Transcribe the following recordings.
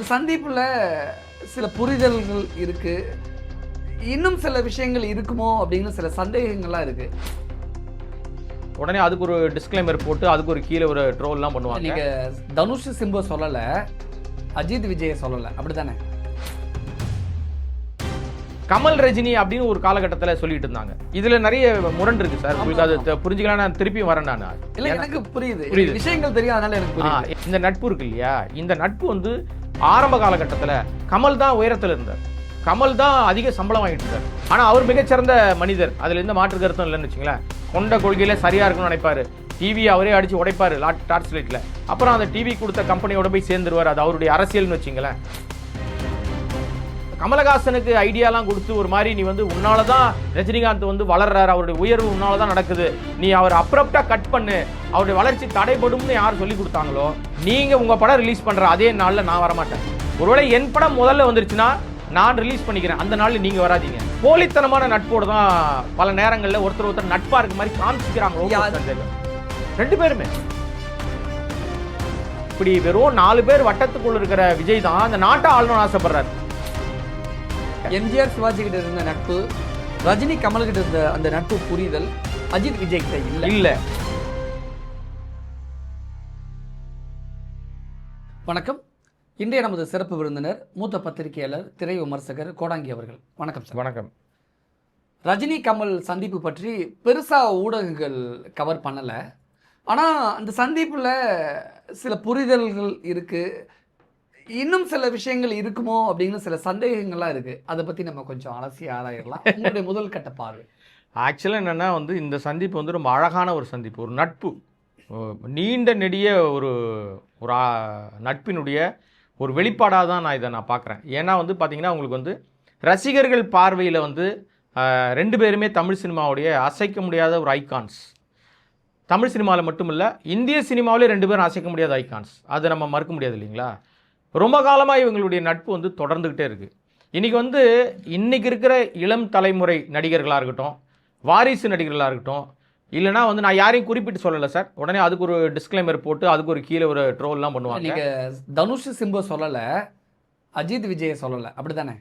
இந்த சந்திப்பில் சில புரிதல்கள் இருக்கு. இன்னும் சில விஷயங்கள் இருக்குமோ அப்படிங்கிற சில சந்தேகங்கள்லாம் இருக்கு. உடனே அதுக்கு ஒரு டிஸ்க்ளைமர் போட்டு அதுக்கு ஒரு கீழே ஒரு ட்ரோல்லாம் பண்ணுவாங்க. நீங்க தனுஷ் சிம்பு சொல்லல அஜித் விஜய சொல்லல. அப்படித்தானே? கமல் ரஜினி அப்படின்னு ஒரு காலகட்டத்தில் சொல்லிட்டு இருந்தாங்க. இதுல நிறைய முரண் இருக்கு சார். உங்களுக்கு அது புரிஞ்சுக்கலாம் நான் திருப்பியும் வரேன் நான். இல்ல எனக்கு புரியுது. புரியுது. விஷயங்கள் தெரியும் அதனால எனக்கு இந்த நட்பு இருக்கு இல்லையா? இந்த நட்பு வந்து ஆரம்ப காலகட்டத்தில் கமல் தான் உயரத்தில் இருந்தார். கமல் தான் அதிக சம்பளம் வாங்கிட்டு இருந்தார். ஆனால் அவர் மிகச்சிறந்த மனிதர். அதில் எந்த மாற்று கருத்தும் இல்லைன்னு வச்சுங்களேன் கொண்ட கொள்கையில சரியா இருக்கும்னு நினைப்பாரு. டிவி அவரே அடிச்சு உடைப்பாரு லாட் டார்ச் லைட்ல அப்புறம் அந்த டிவி கொடுத்த கம்பெனியோட போய் சேர்ந்துருவார். அது அவருடைய அரசியல்னு வச்சுங்களேன் கமலஹாசனுக்கு ஐடியாலாம் கொடுத்து ஒரு மாதிரி நீ வந்து உன்னால தான் ரஜினிகாந்த் வந்து வளர்றாரு அவருடைய உயர்வு உன்னால தான் நடக்குது. நீ அவர் அப்ரப்டா கட் பண்ணு. அவருடைய வளர்ச்சி தடைபடும்னு யார் சொல்லி கொடுத்தாங்களோ நீங்க உங்க படம் ரிலீஸ் பண்ற அதே நாள்ல நான் வரமாட்டேன். ஒருவேளை என் படம் முதல்ல வந்துருச்சுன்னா நான் ரிலீஸ் பண்ணிக்கிறேன். அந்த நாள்ல நீங்க வராதீங்க. போலித்தனமான நட்போடு தான் பல நேரங்கள்ல ஒருத்தர் ஒருத்தர் நட்பா இருக்க மாதிரி காமிச்சிக்கிறாங்க ரெண்டு பேருமே. இப்படி வெறும் நாலு பேர் வட்டத்துக்குள்ள இருக்கிற விஜய் தான் அந்த நாட்டை ஆளணும்னு ஆசைப்படுறாரு. எம்ஜிஆர் சிவாஜி கிட்ட இருந்த நட்பு ரஜினி கமல் கிட்ட இருந்த அந்த நட்பு புரிதல் அஜித் விஜய் கிட்ட இல்ல. இல்ல. வணக்கம். இன்றைய நமது சிறப்பு விருந்தினர் மூத்த பத்திரிகையாளர் திரை விமர்சகர் கோடாங்கி அவர்கள். வணக்கம் சார். வணக்கம். ரஜினி கமல் சந்திப்பு பற்றி பெருசா ஊடகங்கள் கவர் பண்ணல. ஆனா அந்த சந்திப்புல சில புரிதல்கள் இருக்கு. இன்னும் சில விஷயங்கள் இருக்குமோ அப்படின்னு சில சந்தேகங்கள்லாம் இருக்கு. அதை பத்தி நம்ம கொஞ்சம் அலசி ஆராயிடலாம் உங்களுடைய முதல் கட்ட பார்வை. ஆக்சுவலாக என்னென்னா வந்து இந்த சந்திப்பு வந்து ரொம்ப அழகான ஒரு சந்திப்பு ஒரு நட்பு. நீண்ட நெடிய ஒரு ஒரு நட்பினுடைய ஒரு வெளிப்பாடாக தான் நான் இதை நான் பார்க்குறேன். ஏன்னா வந்து பார்த்தீங்கன்னா உங்களுக்கு வந்து ரசிகர்கள் பார்வையில் வந்து ரெண்டு பேருமே தமிழ் சினிமாவுடைய அசைக்க முடியாத ஒரு ஐகான்ஸ் தமிழ் சினிமாவில் மட்டும் இல்லை இந்திய சினிமாவிலே ரெண்டு பேரும் அசைக்க முடியாத ஐகான்ஸ் அதை நம்ம மறுக்க முடியாது இல்லைங்களா? ரொம்ப காலமாக இவங்களுடைய நட்பு வந்து தொடர்ந்துக்கிட்டே இருக்குது இன்றைக்கி வந்து இன்றைக்கி இருக்கிற இளம் தலைமுறை நடிகர்களாக இருக்கட்டும் வாரிசு நடிகர்களாக இருக்கட்டும் இல்லைனா வந்து நான் யாரையும் குறிப்பிட்டு சொல்லலை சார். உடனே அதுக்கு ஒரு டிஸ்க்ளைமர் போட்டு அதுக்கு ஒரு கீழே ஒரு ட்ரோல்லாம் பண்ணுவாங்க. நீங்க தனுஷ் சிம்பு சொல்லல அஜித் விஜய சொல்லல அப்படித்தானே?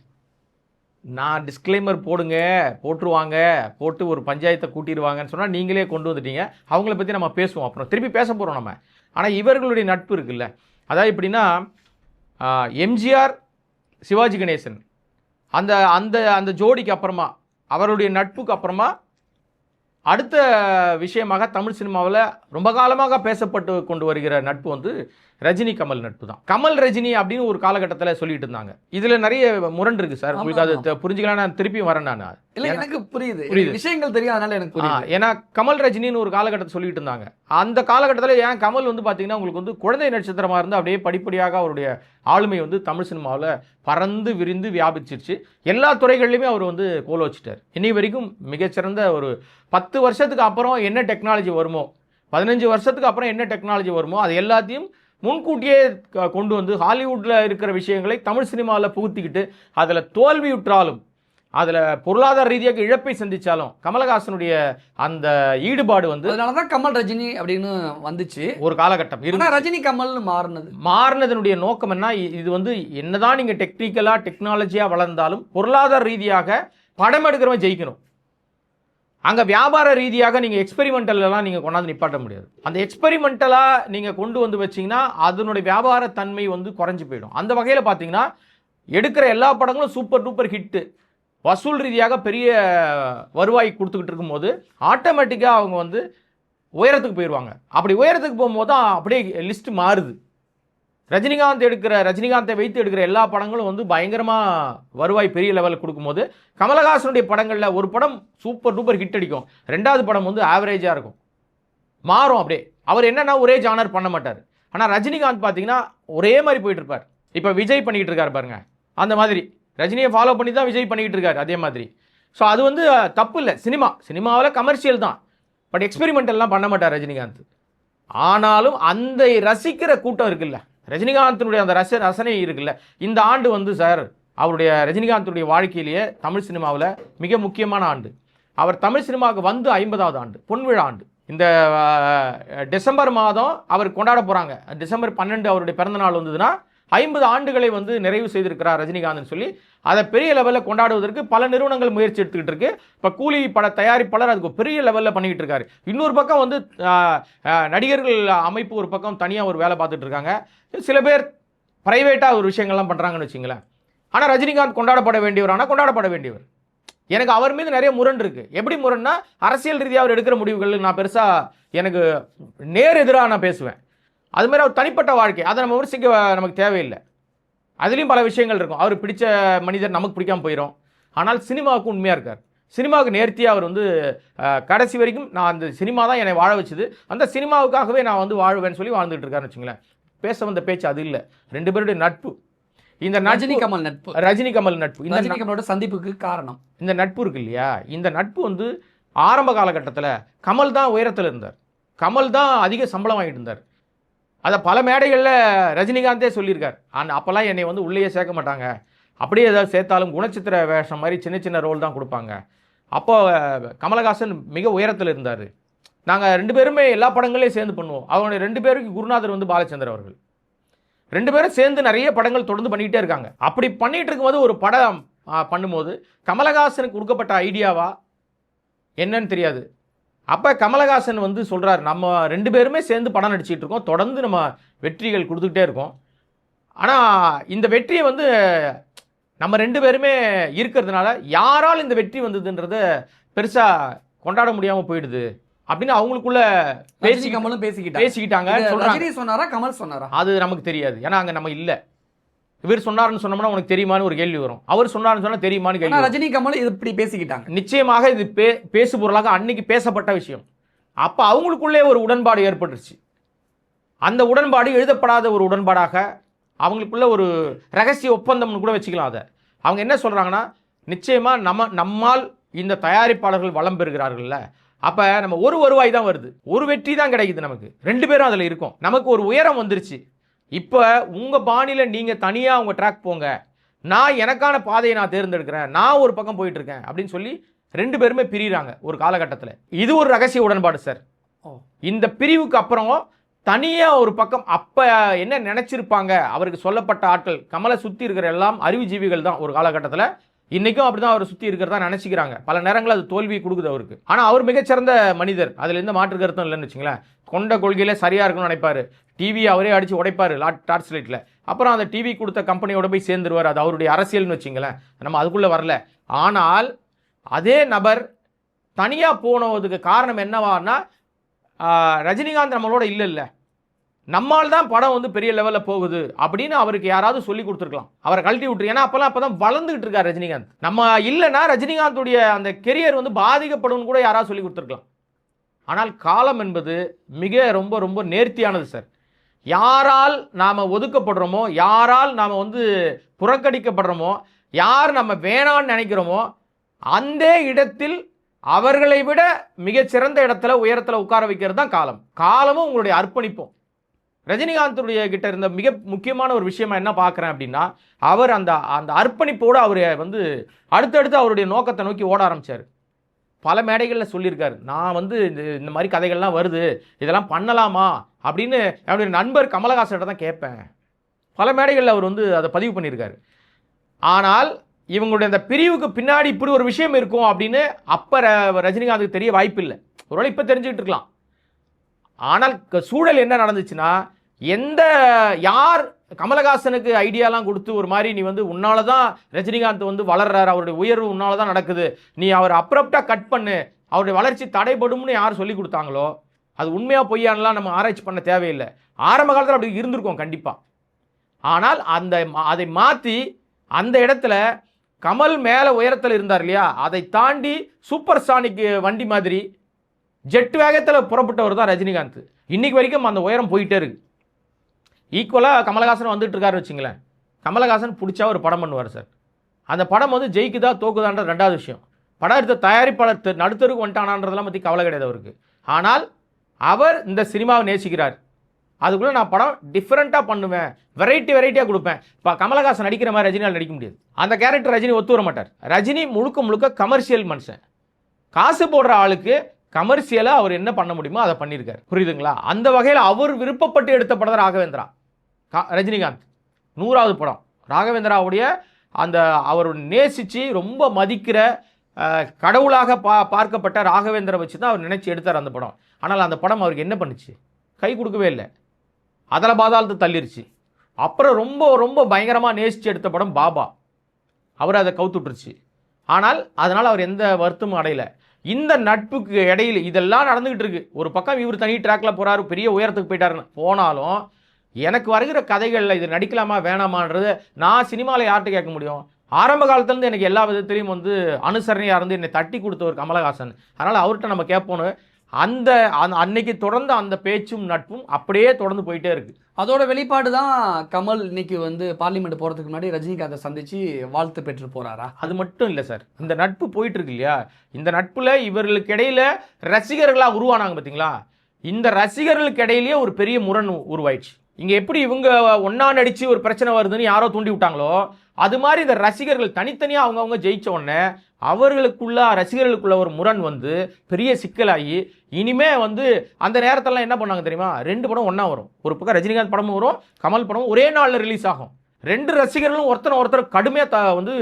நான் டிஸ்க்ளைமர் போடுங்க போட்டுருவாங்க போட்டு ஒரு பஞ்சாயத்தை கூட்டிடுவாங்கன்னு சொன்னால் நீங்களே கொண்டு வந்துட்டீங்க. அவங்கள பற்றி நம்ம பேசுவோம் அப்புறம். திருப்பி பேச போகிறோம் நம்ம. ஆனால் இவர்களுடைய நட்பு இருக்குல்ல. அதாவது எப்படின்னா எம்ஜிஆர் சிவாஜி கணேசன். அந்த அந்த அந்த ஜோடிக்கு அப்புறமா அவருடைய நட்புக்கு அப்புறமா அடுத்த விஷயமாக தமிழ் சினிமாவில் ரொம்ப காலமாக பேசப்பட்டு கொண்டு வருகிற நட்பு வந்து ரஜினி கமல் நட்பு தான். கமல் ரஜினி அப்படின்னு ஒரு காலகட்டத்தில் சொல்லிட்டு இருந்தாங்க. இதில் நிறைய முரண் இருக்கு சார். உங்களுக்கு அது புரிஞ்சுக்கலாம் நான் திருப்பியும் வரேன் நான். இல்ல எனக்கு புரியுது. புரியுது. விஷயங்கள் தெரியும் அதனால எனக்கு ஏன்னா கமல் ரஜினின்னு ஒரு காலகட்டத்தை சொல்லிட்டு இருந்தாங்க. அந்த காலகட்டத்தில் ஏன் கமல் வந்து பார்த்தீங்கன்னா உங்களுக்கு வந்து குழந்தை நட்சத்திரமாக இருந்து அப்படியே படிப்படியாக அவருடைய ஆளுமை வந்து தமிழ் சினிமாவில் பறந்து விரிந்து வியாபிச்சிருச்சு. எல்லா துறைகள்லையுமே அவர் வந்து கோல வச்சுட்டார். இன்னை வரைக்கும் மிகச்சிறந்த ஒரு பத்து வருஷத்துக்கு அப்புறம் என்ன டெக்னாலஜி வருமோ பதினஞ்சு வருஷத்துக்கு அப்புறம் என்ன டெக்னாலஜி வருமோ அது எல்லாத்தையும் முன்கூட்டியே கொண்டு வந்து ஹாலிவுட்டில் இருக்கிற விஷயங்களை தமிழ் சினிமாவில் புகுத்திக்கிட்டு அதில் தோல்வியுற்றாலும் அதில் பொருளாதார ரீதியாக இழப்பை சந்திச்சாலும் கமலஹாசனுடைய அந்த ஈடுபாடு வந்து அதனாலதான் கமல் ரஜினி அப்படின்னு வந்துச்சு. ஒரு காலகட்டம் ஆனா இருந்து ரஜினி கமல்னு மாறினது. மாறினதனுடைய நோக்கம் என்ன? இது வந்து என்னதான் நீங்க டெக்னிக்கலா டெக்னாலஜியா வளர்ந்தாலும் பொருளாதார ரீதியாக படம் எடுக்கிறவன் ஜெயிக்கணும். அங்கே வியாபார ரீதியாக நீங்கள் எக்ஸ்பெரிமெண்டலெலாம் நீங்கள் கொண்டாந்து நிப்பாட்ட முடியாது. அந்த எக்ஸ்பெரிமெண்டலாக நீங்கள் கொண்டு வந்து வச்சீங்கன்னா அதனுடைய வியாபார தன்மை வந்து குறைஞ்சி போயிடும். அந்த வகையில் பார்த்தீங்கன்னா எடுக்கிற எல்லா படங்களும் சூப்பர் டூப்பர் ஹிட்டு. வசூல் ரீதியாக பெரிய வருவாய் கொடுத்துக்கிட்டு இருக்கும்போது ஆட்டோமேட்டிக்காக அவங்க வந்து உயரத்துக்கு போயிடுவாங்க அப்படி உயரத்துக்கு போகும்போது தான் அப்படியே லிஸ்ட்டு மாறுது. ரஜினிகாந்த் எடுக்கிற ரஜினிகாந்தை வைத்து எடுக்கிற எல்லா படங்களும் வந்து பயங்கரமாக வருவாய் பெரிய லெவலில் கொடுக்கும்போது கமலஹாசனுடைய படங்களில் ஒரு படம் சூப்பர் டூப்பர் ஹிட் அடிக்கும். ரெண்டாவது படம் வந்து ஆவரேஜாக இருக்கும். மாறும் அப்படியே. அவர் என்னென்னா ஒரே ஜானர் பண்ண மாட்டார். ஆனால் ரஜினிகாந்த் பார்த்தீங்கன்னா ஒரே மாதிரி போயிட்டு இருப்பார். இப்போ விஜய் பண்ணிக்கிட்டு இருக்கார் பாருங்க. அந்த மாதிரி. ரஜினியை ஃபாலோ பண்ணி தான் விஜய் பண்ணிக்கிட்டு இருக்கார் அதே மாதிரி. ஸோ அது வந்து தப்பு இல்லை. சினிமா. சினிமாவில் கமர்ஷியல் தான். பட் எக்ஸ்பெரிமெண்டல்லாம் பண்ண மாட்டார் ரஜினிகாந்த். ஆனாலும் அந்த ரசிக்கிற கூட்டம் இருக்குல்ல. ரஜினிகாந்தினுடைய அந்த ரச ரசனை இருக்குல்ல இந்த ஆண்டு வந்து சார் அவருடைய ரஜினிகாந்தினுடைய வாழ்க்கையிலேயே தமிழ் சினிமாவில் மிக முக்கியமான ஆண்டு. அவர் தமிழ் சினிமாவுக்கு வந்து ஐம்பதாவது ஆண்டு பொன்விழா ஆண்டு. இந்த டிசம்பர் மாதம் அவர் கொண்டாட போகிறாங்க டிசம்பர் பன்னெண்டு அவருடைய பிறந்த நாள் வந்ததுன்னா ஐம்பது ஆண்டுகளை வந்து நிறைவு செய்திருக்கிறார் ரஜினிகாந்த்னு சொல்லி அதை பெரிய லெவலில் கொண்டாடுவதற்கு பல நிறுவனங்கள் முயற்சி எடுத்துக்கிட்டு இருக்கு. இப்போ கூலி பட தயாரிப்பாளர் அதுக்கு பெரிய லெவலில் பண்ணிக்கிட்டு இருக்காரு. இன்னொரு பக்கம் வந்து நடிகர்கள் அமைப்பு ஒரு பக்கம் தனியாக ஒரு வேலை பார்த்துட்டு இருக்காங்க. சில பேர் ப்ரைவேட்டாக ஒரு விஷயங்கள்லாம் பண்ணுறாங்கன்னு வச்சுங்களேன். ஆனால் ரஜினிகாந்த் கொண்டாடப்பட வேண்டியவர் ஆனால் கொண்டாடப்பட வேண்டியவர். எனக்கு அவர் மீது நிறைய முரண் இருக்கு. எப்படி முரண்னா அரசியல் ரீதியாக அவர் எடுக்கிற முடிவுகள் நான் பெருசாக எனக்கு நேர் எதிராக நான் பேசுவேன். அது மாதிரி அவர் தனிப்பட்ட வாழ்க்கை. அதை நம்ம விமர்சிக்க நமக்கு தேவையில்லை. அதுலேயும் பல விஷயங்கள் இருக்கும். அவர் பிடிச்ச மனிதர் நமக்கு பிடிக்காம போயிடும் ஆனால் சினிமாவுக்கு உண்மையாக இருக்கார். சினிமாவுக்கு நேர்த்தியாக அவர் வந்து கடைசி வரைக்கும் நான் அந்த சினிமா தான் என்னை வாழ வச்சுது. அந்த சினிமாவுக்காகவே நான் வந்து வாழ்வேன்னு சொல்லி வாழ்ந்துட்டு இருக்காருன்னு வச்சுங்களேன். பேச வந்த பேச்சு அது இல்லை. ரெண்டு பேருடைய நட்பு. இந்த ரஜினி கமல் நட்பு. ரஜினி கமல் நட்பு. இந்த ரஜினி கமலோட சந்திப்புக்கு காரணம். இந்த நட்பு இருக்கு இல்லையா? இந்த நட்பு வந்து ஆரம்ப காலகட்டத்தில் கமல் தான் உயரத்தில் இருந்தார். கமல் தான் அதிக சம்பளம் வாங்கிட்டு இருந்தார். அதை பல மேடைகளில் ரஜினிகாந்தே சொல்லியிருக்கார். ஆனால் அப்போல்லாம் என்னை வந்து உள்ளேயே சேர்க்க மாட்டாங்க. அப்படியே ஏதாவது சேர்த்தாலும் குணச்சித்திர வேஷம் மாதிரி சின்ன சின்ன ரோல் தான் கொடுப்பாங்க. அப்போ கமலஹாசன் மிக உயரத்தில் இருந்தார். நாங்கள் ரெண்டு பேருமே எல்லா படங்களையும் சேர்ந்து பண்ணுவோம். அவங்களுடைய ரெண்டு பேருக்கு குருநாதர் வந்து பாலச்சந்தர் அவர்கள். ரெண்டு பேரும் சேர்ந்து நிறைய படங்கள் தொடர்ந்து பண்ணிக்கிட்டே இருக்காங்க. அப்படி பண்ணிகிட்டு இருக்கும்போது ஒரு படம் பண்ணும்போது கமலஹாசனுக்கு கொடுக்கப்பட்ட ஐடியாவா என்னன்னு தெரியாது. அப்போ கமலஹாசன் வந்து சொல்கிறார் நம்ம ரெண்டு பேருமே சேர்ந்து படம் நடிச்சிட்டு இருக்கோம். தொடர்ந்து நம்ம வெற்றிகள் கொடுத்துக்கிட்டே இருக்கோம். ஆனால் இந்த வெற்றியை வந்து நம்ம ரெண்டு பேருமே இருக்கிறதுனால யாரால் இந்த வெற்றி வந்ததுன்றத பெருசாக கொண்டாட முடியாமல் போயிடுது அப்படின்னு அவங்களுக்குள்ள பேசி கமலும் பேசிக்கிட்டாங்க. பேசிக்கிட்டாங்க சொன்னாரா கமல் சொன்னாரா? அது நமக்கு தெரியாது. ஏன்னா அங்கே நம்ம இல்லை. இவர் சொன்னாருன்னு சொன்னோம்னா உனக்கு தெரியுமான்னு ஒரு கேள்வி வரும். அவர் சொன்னாருன்னு சொன்னா தெரியுமான்னு கேள்வி. ரஜினி கமல் இது இப்படி பேசிக்கிட்டாங்க. நிச்சயமாக இது பே பேசு பொருளாக அன்னைக்கு பேசப்பட்ட விஷயம். அப்போ அவங்களுக்குள்ளே ஒரு உடன்பாடு ஏற்பட்டுருச்சு. அந்த உடன்பாடு எழுதப்படாத ஒரு உடன்பாடாக அவங்களுக்குள்ள ஒரு ரகசிய ஒப்பந்தம்னு கூட வச்சுக்கலாம் அதை. அவங்க என்ன சொல்கிறாங்கன்னா நிச்சயமாக நம்ம நம்மால் இந்த தயாரிப்பாளர்கள் வளம் பெறுகிறார்கள்ல. அப்போ நம்ம ஒரு வருவாய் தான் வருது. ஒரு வெற்றி தான் கிடைக்குது நமக்கு. ரெண்டு பேரும் அதில் இருக்கோம். நமக்கு ஒரு உயரம் வந்துருச்சு. இப்போ உங்கள் பாணியில் நீங்கள் தனியாக உங்கள் ட்ராக் போங்க. நான் எனக்கான பாதையை நான் தேர்ந்தெடுக்கிறேன். நான் ஒரு பக்கம் போயிட்டு இருக்கேன் அப்படின்னு சொல்லி ரெண்டு பேருமே பிரியுறாங்க ஒரு காலகட்டத்தில். இது ஒரு ரகசிய உடன்பாடு சார். இந்த பிரிவுக்கு அப்புறம் தனியாக ஒரு பக்கம் அப்போ என்ன நினச்சிருப்பாங்க? அவருக்கு சொல்லப்பட்ட ஆட்கள் கமலை சுற்றி இருக்கிற எல்லாம் அறிவுஜீவிகள் தான் ஒரு காலகட்டத்தில். இன்றைக்கும் அப்படி தான் அவர் சுற்றி இருக்கிறதா நினச்சிக்கிறாங்க. பல நேரங்கள் அது தோல்வி கொடுக்குது அவருக்கு. ஆனால் அவர் மிகச்சிறந்த மனிதர். அதில் எந்த மாற்று கருத்தும் இல்லைன்னு வச்சுங்களேன். கொண்ட கொள்கையில் சரியாக இருக்கும்னு நினைப்பாரு. டிவி அவரே அடித்து உடைப்பார் லாட் டார்ச் லைட்டில் அப்புறம் அந்த டிவி கொடுத்த கம்பெனியோட போய் சேர்ந்துருவார். அது அவருடைய அரசியல்னு வச்சுங்களேன். நம்ம அதுக்குள்ளே வரல. ஆனால் அதே நபர் தனியாக போனதுக்கு காரணம் என்னவான்னா ரஜினிகாந்த் நம்மளோட இல்லை இல்லை. நம்மால் தான் படம் வந்து பெரிய லெவலில் போகுது அப்படின்னு அவருக்கு யாராவது சொல்லி கொடுத்துருக்கலாம். அவரை கழட்டி விட்டுரு. ஏன்னா அப்போல்லாம் அப்போ தான் வளர்ந்துகிட்டு இருக்கார் ரஜினிகாந்த். நம்ம இல்லைன்னா ரஜினிகாந்துடைய அந்த கெரியர் வந்து பாதிக்கப்படும் கூட யாராவது சொல்லி கொடுத்துருக்கலாம். ஆனால் காலம் என்பது மிக ரொம்ப ரொம்ப நேர்த்தியானது சார். யாரால் நாம் ஒதுக்கப்படுறோமோ யாரால் நாம் வந்து புறக்கணிக்கப்படுறோமோ யார் நம்ம வேணான்னு நினைக்கிறோமோ அந்த இடத்தில் அவர்களை விட மிகச்சிறந்த இடத்துல உயரத்தில் உட்கார வைக்கிறது தான் காலம். காலமும் உங்களுடைய அர்ப்பணிப்பும். ரஜினிகாந்துடைய கிட்ட இருந்த மிக முக்கியமான ஒரு விஷயமா என்ன பார்க்குறேன் அப்படின்னா அவர் அந்த அந்த அர்ப்பணிப்போடு அவர் வந்து அடுத்தடுத்து அவருடைய நோக்கத்தை நோக்கி ஓட ஆரம்பிச்சார். பல மேடைகளில் சொல்லியிருக்காரு. நான் வந்து இந்த இந்த மாதிரி கதைகள்லாம் வருது இதெல்லாம் பண்ணலாமா அப்படின்னு என்னுடைய நண்பர் கமலஹாசன்கிட்ட தான் கேட்பேன். பல மேடைகளில் அவர் வந்து அதை பதிவு பண்ணியிருக்காரு. ஆனால் இவங்களுடைய அந்த பிரிவுக்கு பின்னாடி இப்படி ஒரு விஷயம் இருக்கும் அப்படின்னு அப்போ ரஜினிகாந்துக்கு தெரிய வாய்ப்பில்லை. ஒருவேளை இப்போ தெரிஞ்சுக்கிட்டு இருக்கலாம். ஆனால் க- சூழல் என்ன நடந்துச்சுன்னா எந்த யார் கமலஹாசனுக்கு ஐடியாலாம் கொடுத்து ஒரு மாதிரி நீ வந்து உன்னால தான் ரஜினிகாந்த் வந்து வளர்றாரு அவருடைய உயர்வு உன்னால தான் நடக்குது நீ அவர் அப்ரப்டாக கட் பண்ணு அவருடைய வளர்ச்சி தடைபடும்னு யார் சொல்லி கொடுத்தாங்களோ அது உண்மையாக பொய்யானலாம் நம்ம ஆராய்ச்சி பண்ண தேவையில்லை. ஆரம்ப காலத்தில் அப்படி இருந்திருக்கோம் கண்டிப்பாக ஆனால் அந்த மா- அதை மாற்றி அந்த இடத்துல கமல் மேலே உயரத்தில் இருந்தார் இல்லையா அதை தாண்டி சூப்பர் சானிக் வண்டி மாதிரி ஜெட் வேகத்தில் புறப்பட்டவர் தான் ரஜினிகாந்த். இன்னைக்கு வரைக்கும் அந்த உயரம் போயிட்டே இருக்கு. ஈக்குவலாக கமலஹாசன் வந்துட்டு இருக்காரு வச்சுங்களேன். கமலஹாசன் பிடிச்சா ஒரு படம் பண்ணுவார் சார். அந்த படம் வந்து ஜெயிக்குதா தோக்குதான்ற ரெண்டாவது விஷயம். படம் எடுத்த தயாரிப்பாளர் நடுத்தருக்கு வந்துட்டானான்றதெல்லாம் பற்றி கவலை கிடையாது அவருக்கு. ஆனால் அவர் இந்த சினிமாவை நேசிக்கிறார். அதுக்குள்ளே நான் படம் டிஃப்ரெண்ட்டாக பண்ணுவேன். வெரைட்டி வெரைட்டியாக கொடுப்பேன். இப்போ கமலஹாசன் நடிக்கிற மாதிரி ரஜினியால் நடிக்க முடியாது. அந்த கேரக்டர் ரஜினி ஒத்து வர மாட்டார். ரஜினி முழுக்க முழுக்க கமர்ஷியல் மனுஷன். காசு போடுற ஆளுக்கு கமர்ஷியலாக அவர் என்ன பண்ண முடியுமோ அதை பண்ணியிருக்காரு. புரியுதுங்களா? அந்த வகையில் அவர் விருப்பப்பட்டு எடுத்த படம் தான் ராகவேந்திரா. கா- ரஜினிகாந்த். நூறாவது படம். ராகவேந்திராவுடைய அந்த அவர் நேசித்து ரொம்ப மதிக்கிற கடவுளாக பா பார்க்கப்பட்ட ராகவேந்திர வச்சு தான் அவர் நினச்சி எடுத்தார் அந்த படம். ஆனால் அந்த படம் அவருக்கு என்ன பண்ணுச்சு? கை கொடுக்கவே இல்லை. அதில் பாதாளத்தை தள்ளிருச்சு. அப்புறம் ரொம்ப ரொம்ப பயங்கரமாக நேசித்து எடுத்த படம் பாபா. அவர் அதை கவுத்துட்ருச்சு. ஆனால் அதனால் அவர் எந்த வருத்தமும் அடையலை. இந்த நட்புக்கு இடையில இதெல்லாம் நடந்துகிட்டு இருக்கு. ஒரு பக்கம் இவர் தனி ட்ராக்ல போறாரு பெரிய உயரத்துக்கு போயிட்டாருன்னு. போனாலும் எனக்கு வருகிற கதைகளில் இது நடிக்கலாமா வேணாமான்றது நான் சினிமாவில் யார்கிட்ட கேட்க முடியும்? ஆரம்ப காலத்துலேருந்து எனக்கு எல்லா விதத்துலையும் வந்து அனுசரணையாக இருந்து என்னை தட்டி கொடுத்தவர் கமலஹாசன். அதனால் அவர்கிட்ட நம்ம கேட்போன்னு அந்த அன்னைக்கு தொடர்ந்த அந்த பேச்சும் நட்பும் அப்படியே தொடர்ந்து போயிட்டே இருக்கு. அதோட வெளிப்பாடு தான் கமல் இன்னைக்கு வந்து பார்லிமெண்ட் போறதுக்கு முன்னாடி ரஜினிகாந்தை சந்திச்சு வாழ்த்து பெற்று போறாரா? அது மட்டும் இல்லை சார். இந்த நட்பு போயிட்டு இருக்கு இல்லையா? இந்த நட்புல இவர்களுக்கு இடையில ரசிகர்களா உருவானாங்க பார்த்தீங்களா இந்த ரசிகர்களுக்கு இடையிலேயே ஒரு பெரிய முரண் உருவாயிடுச்சு. இங்க எப்படி இவங்க ஒன்றா நடிச்சு ஒரு பிரச்சனை வருதுன்னு யாரோ தூண்டி விட்டாங்களோ அது மாதிரி இந்த ரசிகர்கள் தனித்தனியாக அவங்கவுங்க ஜெயிச்ச உடனே அவர்களுக்குள்ள ரசிகர்களுக்குள்ள ஒரு முரண் வந்து பெரிய சிக்கலாகி இனிமே வந்து அந்த நேரத்தெல்லாம் என்ன பண்ணாங்க தெரியுமா? ரெண்டு படம் ஒன்றா வரும். ஒரு பக்கம் ரஜினிகாந்த் படமும் வரும் கமல் படமும் ஒரே நாளில் ரிலீஸ் ஆகும். ரெண்டு ரசிகர்களும் ஒருத்தனை ஒருத்தர் கடுமையாக த வந்து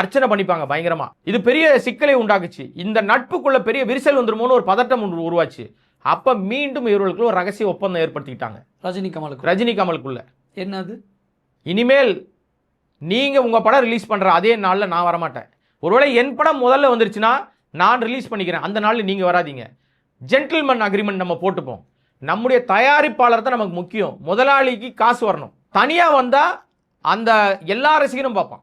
அர்ச்சனை பண்ணிப்பாங்க பயங்கரமாக இது பெரிய சிக்கலை உண்டாக்குச்சு. இந்த நட்புக்குள்ள பெரிய விரிசல் வந்துருமோன்னு ஒரு பதட்டம் ஒன்று உருவாச்சு. அப்போ மீண்டும் இவர்களுக்கு ஒரு ரகசிய ஒப்பந்தம் ஏற்படுத்திக்கிட்டாங்க. ரஜினி கமலுக்கு ரஜினி கமலுக்குள்ள. என்னது? இனிமேல் நீங்க உங்க படம் ரிலீஸ் பண்ற அதே நாள்ல நான் வரமாட்டேன். ஒருவேளை என் படம் முதல்ல வந்துருச்சுன்னா நான் ரிலீஸ் பண்ணிக்கிறேன். அந்த நாள்ல நீங்க வராதீங்க. ஜென்டில்மேன் அக்ரிமெண்ட் நம்ம போட்டுப்போம். நம்முடைய தயாரிப்பாளர் தான் நமக்கு முக்கியம். முதலாளிக்கு காசு வரணும். தனியா வந்தா அந்த எல்லா ரசிகனும் பார்ப்பான்.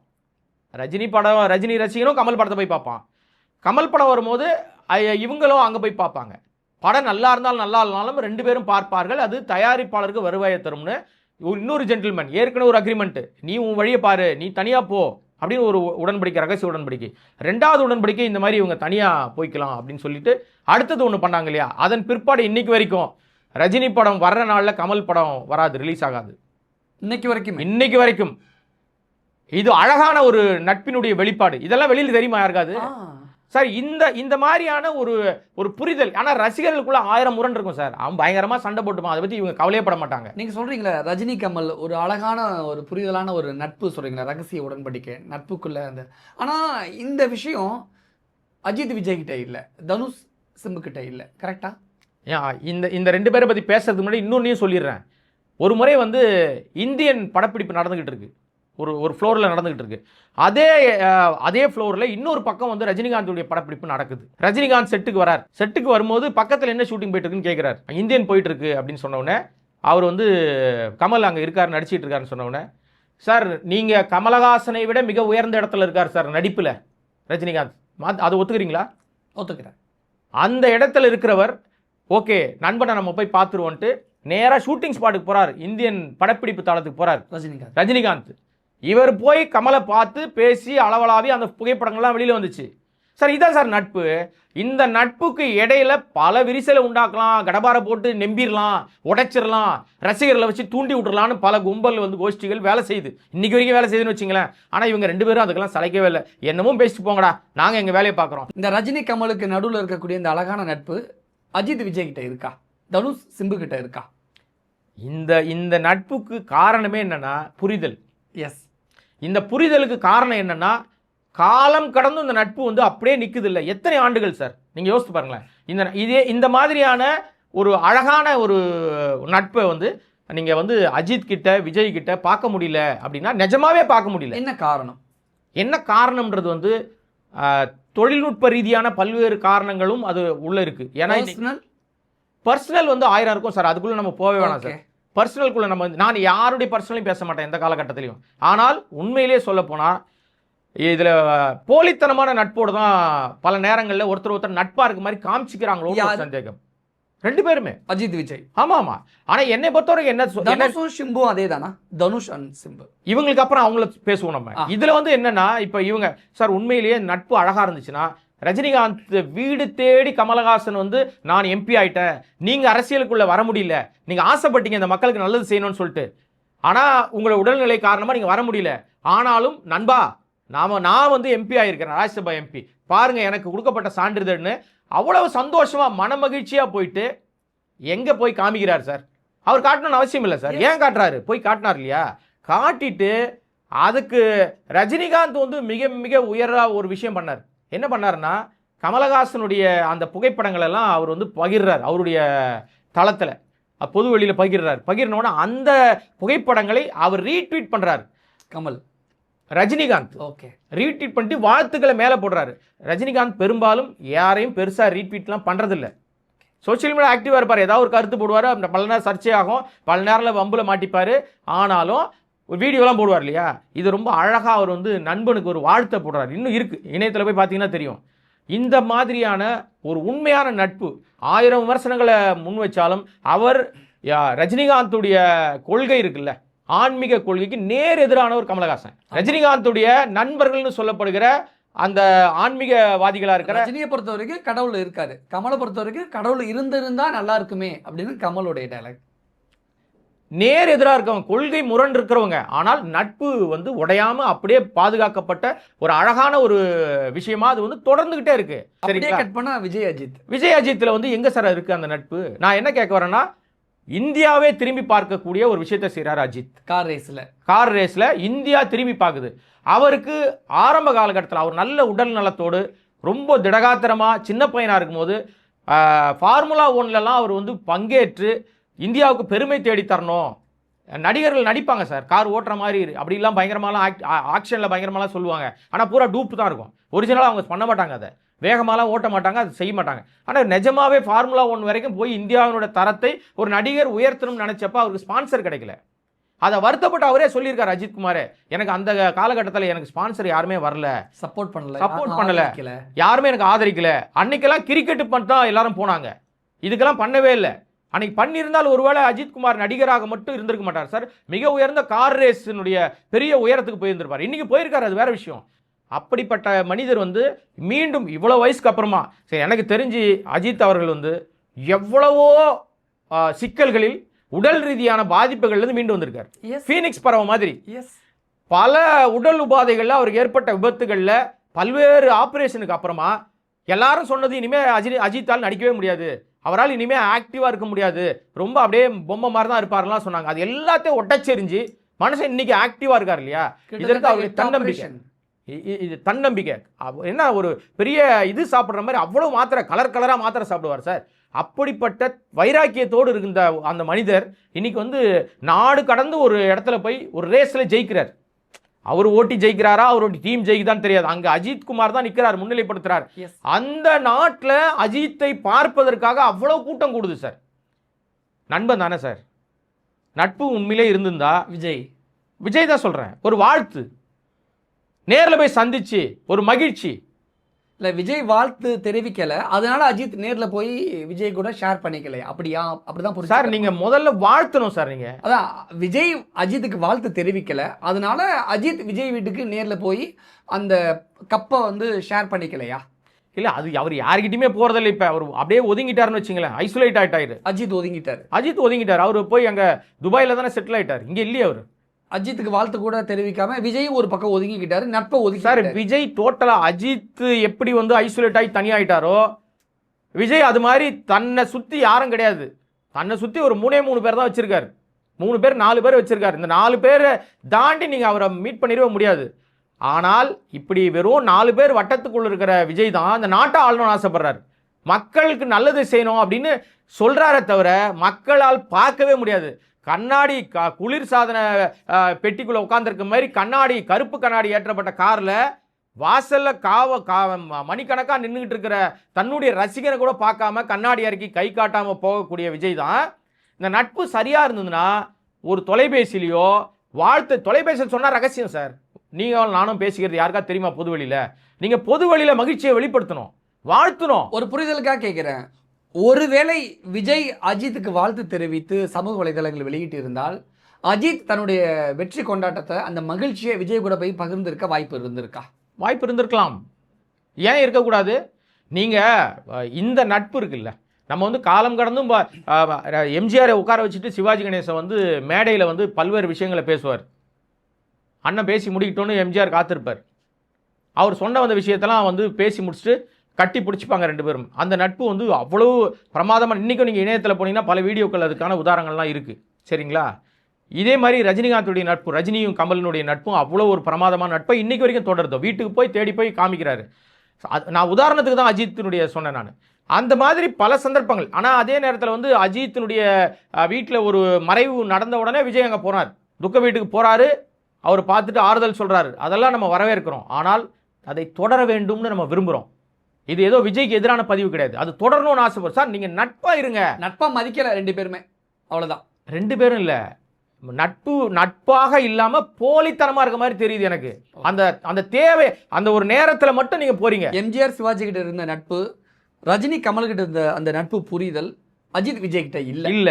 ரஜினி படம் ரஜினி ரசிகனும் கமல் படத்தை போய் பார்ப்பான். கமல் படம் வரும்போது இவங்களும் அங்கே போய் பார்ப்பாங்க. படம் நல்லா இருந்தாலும் நல்லா இல்லைனாலும் ரெண்டு பேரும் பார்ப்பார்கள். அது தயாரிப்பாளருக்கு வருவாயை தரும்னு. இன்னொரு ஜென்டில்மேன் ஏற்கனவே ஒரு அக்ரிமெண்ட் நீ உன் வழியை பாரு நீ தனியாக போ அப்படின்னு ஒரு உடன்படிக்கை ரகசிய உடன்படிக்கை. ரெண்டாவது உடன்படிக்கை இந்த மாதிரி இவங்க தனியாக போய்க்கலாம் அப்படின்னு சொல்லிட்டு அடுத்தது ஒன்று பண்ணாங்க இல்லையா? அதன் பிற்பாடு இன்னைக்கு வரைக்கும் ரஜினி படம் வர்ற நாளில் கமல் படம் வராது ரிலீஸ் ஆகாது. இன்னைக்கு வரைக்கும்? இன்னைக்கு வரைக்கும். இது அழகான ஒரு நட்பினுடைய வெளிப்பாடு. இதெல்லாம் வெளியில் தெரியுமா யாருக்காது சார் இந்த இந்த மாதிரியான ஒரு ஒரு புரிதல். ஆனால் ரசிகர்களுக்குள்ள ஆயிரம் முரண் இருக்கும் சார். அவன் பயங்கரமா சண்டை போட்டுப்பான். அதை பத்தி இவங்க கவலையப்பட மாட்டாங்க. நீங்க சொல்றீங்களே ரஜினி கமல் ஒரு அழகான ஒரு புரிதலான ஒரு நட்பு சொல்றீங்களா ரகசிய உடன்படிக்கை நட்புக்குள்ள அந்த. ஆனா இந்த விஷயம் அஜித் விஜய் கிட்ட இல்ல தனுஷ் சிம்பு கிட்ட இல்ல கரெக்டா ஏன் இந்த இந்த ரெண்டு பேரை பத்தி பேசுறதுக்கு முன்னாடி இன்னொன்னையும் சொல்லிடுறேன். ஒரு முறை வந்து இந்தியன் படப்பிடிப்பு நடந்துகிட்டு இருக்கு. ஒரு ஒரு ஃப்ளோரில் நடந்துகிட்டு இருக்கு அதே அதே ஃப்ளோரில் இன்னொரு பக்கம் வந்து ரஜினிகாந்துடைய படப்பிடிப்பு நடக்குது. ரஜினிகாந்த் செட்டுக்கு வரார். செட்டுக்கு வரும்போது பக்கத்தில் என்ன ஷூட்டிங் போயிட்டு இருக்குன்னு கேட்குறாரு இந்தியன் போயிட்டு இருக்கு அப்படின்னு சொன்ன உடனே அவர் வந்து கமல் அங்கே இருக்காரு நடிச்சிட்டு இருக்காருன்னு சொன்ன உடனே சார் நீங்கள் கமலஹாசனை விட மிக உயர்ந்த இடத்துல இருக்கார் சார் நடிப்பில். ரஜினிகாந்த் அதை ஒத்துக்கிறீங்களா? ஒத்துக்கிறேன். அந்த இடத்துல இருக்கிறவர் ஓகே நண்பனை நம்ம போய் பார்த்துருவோன்ட்டு நேராக ஷூட்டிங் ஸ்பாட்டுக்கு போறார். இந்தியன் படப்பிடிப்பு தளத்துக்கு போறார். ரஜினிகாந்த். ரஜினிகாந்த். இவர் போய் கமலை பார்த்து பேசி அளவலாவி அந்த புகைப்படங்கள்லாம் வெளியில் வந்துச்சு. சார் இதான் சார் நட்பு. இந்த நட்புக்கு இடையில பல விரிசலை உண்டாக்கலாம். கடபார போட்டு நெம்பிடலாம் உடைச்சிடலாம் ரசிகர்களை வச்சு தூண்டி விட்டுறலாம்னு பல கும்பல் வந்து கோஷ்டிகள் வேலை செய்யுது. இன்னைக்கு வரைக்கும் வேலை செய்யுதுன்னு வச்சுங்களேன். ஆனால் இவங்க ரெண்டு பேரும் அதுக்கெல்லாம் சளைக்கவே இல்லை. என்னமோ பேசிட்டு போங்கடா. நாங்கள் எங்கள் வேலையை பார்க்குறோம். இந்த ரஜினி கமலுக்கு நடுவுல இருக்கக்கூடிய இந்த அழகான நட்பு அஜித் விஜய் கிட்ட இருக்கா? தனுஷ் சிம்பு கிட்ட இருக்கா? இந்த இந்த நட்புக்கு காரணமே என்னன்னா புரிதல். எஸ் இந்த புரிதலுக்கு காரணம் என்னன்னா காலம் கடந்து இந்த நட்பு வந்து அப்படியே நிக்குது இல்லை எத்தனை ஆண்டுகள் சார் நீங்க யோசித்து பாருங்களேன். இந்த இதே இந்த மாதிரியான ஒரு அழகான ஒரு நட்பை வந்து நீங்க வந்து அஜித் கிட்ட விஜய் கிட்ட பார்க்க முடியல அப்படின்னா நிஜமாவே பார்க்க முடியல. என்ன காரணம்? என்ன காரணம்ன்றது வந்து தொழில்நுட்ப ரீதியான பல்வேறு காரணங்களும் அது உள்ள இருக்கு. ஏன்னா? பர்சனல் வந்து ஆயிரம் இருக்கும் சார் அதுக்குள்ள நம்ம போவே வேணாம் சார். பர்சனல்குள்ள நம்ம நான் யாருடைய பர்சனலையும் பேச மாட்டேன் எந்த காலகட்டத்திலையும். ஆனால் உண்மையிலேயே சொல்ல போனால் இதில் போலித்தனமான நட்போடு தான் பல நேரங்களில் ஒருத்தர் ஒருத்தர் நட்பாக இருக்க மாதிரி காமிச்சிக்கிறாங்களோ? சந்தேகம். ரெண்டு பேருமே. அஜித் விஜய். ஆமா ஆமா ஆனா என்னை பொறுத்தவரைக்கும் என்ன தனுஷும் சிம்பும் அதே தானா தனுஷ் அண்ட் சிம்பு. இவங்களுக்கு அப்புறம் அவங்கள பேசுவோம் நம்ம. இதுல வந்து என்னன்னா இப்ப இவங்க சார் உண்மையிலேயே நட்பு அழகா இருந்துச்சுன்னா ரஜினிகாந்த் வீடு தேடி கமலஹாசன் வந்து நான் எம்பி ஆயிட்டேன். நீங்க அரசியலுக்குள்ள வர முடியல. நீங்க ஆசைப்பட்டீங்க இந்த மக்களுக்கு நல்லது செய்யணும்னு சொல்லிட்டு. ஆனா உங்களோட உடல்நிலை காரணமா நீங்க வர முடியல. ஆனாலும் நண்பா நாம நான் வந்து எம்பி ஆயிருக்கிறேன். ராஜ்யசபா எம்பி பாருங்க எனக்கு கொடுக்கப்பட்ட சான்றிதழ்னு அவ்வளவு சந்தோஷமா மனமகிழ்ச்சியா போயிட்டு எங்க போய் காமிக்கிறார் சார்? அவர் காட்டணும்னு அவசியம் இல்லை சார். ஏன் காட்டுறாரு? போய் காட்டினார் இல்லையா? காட்டிட்டு அதுக்கு ரஜினிகாந்த் வந்து மிக மிக உயரா ஒரு விஷயம் பண்ணார். என்ன பண்ணாருன்னா கமலஹாசனுடைய அந்த புகைப்படங்கள் எல்லாம் அவர் வந்து பகிர்றார் அவருடைய தளத்தில். பொது வெளியில் பகிர்றார். பகிர்னோடனே அந்த புகைப்படங்களை அவர் ரீட்வீட் பண்ணுறார் கமல். ரஜினிகாந்த். ஓகே. ரீட்வீட் பண்ணிட்டு வாழ்த்துக்களை மேலே போடுறாரு. ரஜினிகாந்த் பெரும்பாலும் யாரையும் பெருசாக ரீட்வீட்லாம் பண்ணுறதில்ல சோஷியல் மீடியா ஆக்டிவாக இருப்பார். ஏதாவது ஒரு கருத்து போடுவார். பல நேரம் சர்ச்சை ஆகும் பல நேரத்தில் வம்புல மாட்டிப்பார். ஆனாலும் வீடியோலாம் போடுவார் இல்லையா? இது ரொம்ப அழகாக அவர் வந்து நண்பனுக்கு ஒரு வாழ்த்தை போடுறாரு. இன்னும் இருக்குது இணையத்தில் போய் பார்த்தீங்கன்னா தெரியும். இந்த மாதிரியான ஒரு உண்மையான நட்பு ஆயிரம் விமர்சனங்களை முன் வச்சாலும் அவர் ரஜினிகாந்துடைய கொள்கை இருக்குல்ல ஆன்மீக கொள்கைக்கு நேர் எதிரானவர் கமலஹாசன். ரஜினிகாந்துடைய நண்பர்கள்னு சொல்லப்படுகிற அந்த ஆன்மீகவாதிகளா இருக்கிற ரஜினியை பொறுத்த வரைக்கும் கடவுள் இருக்காரு. கமலை பொறுத்த வரைக்கும் கடவுள் இருந்திருந்தா நல்லா இருக்குமே அப்படின்னு கமலுடைய டைலாக் நேர் எதிராக இருக்கவங்க கொள்கை முரண் இருக்கிறவங்க ஆனால் நட்பு வந்து உடையாம அப்படியே பாதுகாக்கப்பட்ட ஒரு அழகான ஒரு விஷயமா அது வந்து தொடர்ந்துகிட்டே இருக்கு. சரிங்களா? கட் பண்ணா விஜய் அஜித். விஜய் அஜித்தில் வந்து எங்க சார் இருக்கு அந்த நட்பு? நான் என்ன கேட்க வரேன்னா இந்தியாவே திரும்பி பார்க்கக்கூடிய ஒரு விஷயத்தை செய்கிறார் அஜித். கார் ரேஸ்ல. கார் ரேஸில் இந்தியா திரும்பி பார்க்குது. அவருக்கு ஆரம்ப காலகட்டத்தில் அவர் நல்ல உடல் நலத்தோடு ரொம்ப திடகாத்திரமாக சின்ன பையனாக இருக்கும்போது ஃபார்முலா ஒன்லலாம் அவர் வந்து பங்கேற்று இந்தியாவுக்கு பெருமை தேடி தரணும். நடிகர்கள் நடிப்பாங்க சார். கார் ஓட்டுற மாதிரி அப்படிலாம் பயங்கரமாலாம் ஆக்ட் ஆக்ஷனில் பயங்கரமாலாம் சொல்லுவாங்க. ஆனால் பூரா டூப் தான் இருக்கும். ஒரிஜினலாக அவங்க பண்ண மாட்டாங்க அதை. வேகமாலாம் ஓட்ட மாட்டாங்க அது செய்ய மாட்டாங்க. ஆனால் நிஜமாவே ஃபார்முலா ஒன் வரைக்கும் போய் இந்தியாவினோட தரத்தை ஒரு நடிகர் உயர்த்தணும்னு நினச்சப்ப அவருக்கு ஸ்பான்சர் கிடைக்கல. அதை வருத்தப்பட்டு அவரே சொல்லியிருக்காரு அஜித் குமார். எனக்கு அந்த காலகட்டத்தில் எனக்கு ஸ்பான்சர் யாருமே வரல. சப்போர்ட் பண்ணல. ஆ- பண்ணல. யாருமே எனக்கு ஆதரிக்கல. அன்னைக்கெல்லாம் கிரிக்கெட் பண்ணிட்டு தான் எல்லாரும் போனாங்க. இதுக்கெல்லாம் பண்ணவே இல்லை. அன்னைக்கு பண்ணியிருந்தால் ஒருவேளை அஜித் குமார் நடிகராக மட்டும் இருந்திருக்க மாட்டார். சார் மிக உயர்ந்த கார் ரேஸினுடைய பெரிய உயரத்துக்கு போயிருந்திருப்பார். இன்னைக்கு போயிருக்காரு அது வேற விஷயம். அப்படிப்பட்ட மனிதர் வந்து மீண்டும் இவ்வளோ வயசுக்கு அப்புறமா சரி எனக்கு தெரிஞ்சு அஜித் அவர்கள் வந்து எவ்வளவோ சிக்கல்களில் உடல் ரீதியான பாதிப்புகள்லேருந்து மீண்டு வந்திருக்கார். ஃபீனிக்ஸ் பறவை மாதிரி. பல உடல் உபாதைகளில் அவருக்கு ஏற்பட்ட விபத்துகளில் பல்வேறு ஆப்ரேஷனுக்கு அப்புறமா எல்லாரும் சொன்னது இனிமேல் அஜி அஜித்தால் நடிக்கவே முடியாது. அவரால் இனிமேல் ஆக்டிவாக இருக்க முடியாது. ரொம்ப அப்படியே பொம்மை மாதிரி தான் இருப்பாருலாம் சொன்னாங்க. அது எல்லாத்தையும் ஒட்டச்செறிஞ்சு மனுஷன் இன்னைக்கு ஆக்டிவாக இருக்கார் இல்லையா? இதற்கு அவருடைய தன்னம்பிக்கை. இது தன்னம்பிக்கை. என்ன ஒரு பெரிய இது சாப்பிட்ற மாதிரி அவ்வளோ மாத்திரை கலர் கலராக மாத்திரை சாப்பிடுவார் சார். அப்படிப்பட்ட வைராக்கியத்தோடு இருந்த அந்த மனிதர் இன்னைக்கு வந்து நாடு கடந்து ஒரு இடத்துல போய் ஒரு ரேஸில் ஜெயிக்கிறார். அவர் ஓட்டி ஜெயிக்கிறாரா? அவருடைய டீம் ஜெயிக்குதான்னு தெரியாது. அங்கே அஜித் குமார் தான் நிற்கிறார் முன்னிலைப்படுத்துறார். அந்த நாட்டில் அஜித்தை பார்ப்பதற்காக அவ்வளோ கூட்டம் கூடுது சார் நண்பன் தானே சார் நட்பு உண்மையிலே இருந்திருந்தா விஜய். விஜய் தான் சொல்கிறேன் ஒரு வாழ்த்து. நேரில் போய் சந்திச்சு ஒரு மகிழ்ச்சி. இல்ல விஜய் வாழ்த்து தெரிவிக்கல. அதனால அஜித் நேர்ல போய் விஜய் கூட ஷேர் பண்ணிக்கல. அப்படியா? அப்படிதான் புரிஞ்சு சார் நீங்கள் முதல்ல வாழ்த்தணும் சார் நீங்கள் அதான் விஜய் அஜித்துக்கு வாழ்த்து தெரிவிக்கல. அதனால அஜித் விஜய் வீட்டுக்கு நேர்ல போய் அந்த கப்பை வந்து ஷேர் பண்ணிக்கலையா? இல்லை அது அவர் யார்கிட்டயுமே போகிறதில்ல இப்போ. அவர் அப்படியே ஒதுங்கிட்டாருன்னு வச்சுங்களேன். ஐசோலேட் ஆகிட்டாரு அஜித் ஒதுங்கிட்டாரு. அஜித் ஒதுங்கிட்டார். அவர் போய் அங்கே துபாயில் தானே செட்டில் ஆயிட்டார். இங்கே இல்லையே அவர்? அஜித்துக்கு வாழ்த்து கூட தெரிவிக்காம விஜயும் ஒரு பக்கம் ஒதுங்கிக்கிட்டாரு நட்பை ஒதுக்கி சார் விஜய் டோட்டலாக அஜித் எப்படி வந்து ஐசோலேட் ஆகி தனியாயிட்டாரோ விஜய் அது மாதிரி தன்னை சுற்றி யாரும் கிடையாது. தன்னை சுற்றி ஒரு மூணே மூணு பேர் தான் வச்சிருக்காரு. மூணு பேர் நாலு பேர் வச்சிருக்காரு. இந்த நாலு பேரை தாண்டி நீங்கள் அவரை மீட் பண்ணிடவே முடியாது. ஆனால் இப்படி வெறும் நாலு பேர் வட்டத்துக்குள்ள இருக்கிற விஜய் தான் அந்த நாட்டை ஆளணும்னு ஆசைப்படுறாரு. மக்களுக்கு நல்லது செய்யணும் அப்படின்னு சொல்றாரே தவிர மக்களால் பார்க்கவே முடியாது. கண்ணாடி க குளிர் சாதன பெட்டிக்குள்ளே பெட்டிக்குள்ள உட்காந்துருக்க மாதிரி கண்ணாடி கருப்பு கண்ணாடி ஏற்றப்பட்ட காரில் வாசலில் காவ கா மணிக்கணக்காக நின்றுக்கிட்டு இருக்கிற தன்னுடைய ரசிகனை கூட பார்க்காம கண்ணாடி இறக்கி கை காட்டாமல் போகக்கூடிய விஜய் தான். இந்த நட்பு சரியாக இருந்ததுன்னா ஒரு தொலைபேசியிலையோ வாழ்த்து தொலைபேசியில் சொன்னால் ரகசியம் சார். நீங்கள் நானும் பேசிக்கிறது யாருக்கா தெரியுமா பொதுவெளியில் நீங்கள் பொதுவெளியில் மகிழ்ச்சியை வெளிப்படுத்தணும் வாழ்த்தணும். ஒரு புரிதலுக்காக கேட்குறேன் ஒருவேளை விஜய் அஜித்துக்கு வாழ்த்து தெரிவித்து சமூக வலைதளங்கள் வெளியிட்டு இருந்தால் அஜித் தன்னுடைய வெற்றி கொண்டாட்டத்தை அந்த மகிழ்ச்சியை விஜய் கூட போய் பகிர்ந்திருக்க வாய்ப்பு இருந்திருக்கா? வாய்ப்பு இருந்திருக்கலாம். ஏன் இருக்கக்கூடாது? நீங்கள் இந்த நட்பு இருக்குல்ல நம்ம வந்து காலம் கடந்தும் எம்ஜிஆரை உட்கார வச்சுட்டு சிவாஜி கணேசன் வந்து மேடையில் வந்து பல்வேறு விஷயங்களை பேசுவார். அண்ணன் பேசி முடிக்கிட்டோன்னு எம்ஜிஆர் காத்திருப்பார். அவர் சொன்ன வந்த விஷயத்தெல்லாம் வந்து பேசி முடிச்சுட்டு கட்டி பிடிச்சிப்பாங்க ரெண்டு பேரும். அந்த நட்பு வந்து அவ்வளோ பிரமாதமாக இன்றைக்கும் நீங்கள் இணையத்தில் போனீங்கன்னா பல வீடியோக்கள் அதுக்கான உதாரணங்கள்லாம் இருக்குது சரிங்களா? இதே மாதிரி ரஜினிகாந்துடைய நட்பு ரஜினியும் கமலினுடைய நட்பும் அவ்வளோ ஒரு பிரமாதமான நட்பை இன்றைக்கு வரைக்கும் தொடருதோ? வீட்டுக்கு போய் தேடி போய் காமிக்கிறாரு. அது- நான் உதாரணத்துக்கு தான் அஜித்தினுடைய சொன்னேன் நான். அந்த மாதிரி பல சந்தர்ப்பங்கள். ஆனால் அதே நேரத்தில் வந்து அஜித்தினுடைய வீட்டில் ஒரு மறைவு நடந்த உடனே விஜய் அங்கே போனார் துக்க வீட்டுக்கு போகிறாரு அவர் பார்த்துட்டு ஆறுதல் சொல்கிறாரு அதெல்லாம் நம்ம வரவேற்கிறோம். ஆனால் அதை தொடர வேண்டும்னு நம்ம விரும்புகிறோம் இது ஏதோ விஜய்க்கு எதிரான பதிவு கிடையாது. அது தொடரணும்னு ஆசைப்படுற சார் நீங்கள் நட்பாக இருங்க. நட்பா மதிக்கல ரெண்டு பேருமே. அவ்வளவுதான். ரெண்டு பேரும் இல்ல. நட்பு நட்பாக இல்லாம போலித்தனமா இருக்க மாதிரி தெரியுது எனக்கு. அந்த அந்த தேவை அந்த ஒரு நேரத்துல மட்டும் நீங்க போறீங்க. எம்ஜிஆர் சிவாஜி கிட்ட இருந்த நட்பு ரஜினி கமல் கிட்ட இருந்த அந்த நட்பு புரிதல் அஜித் விஜய் கிட்ட இல்ல. இல்ல.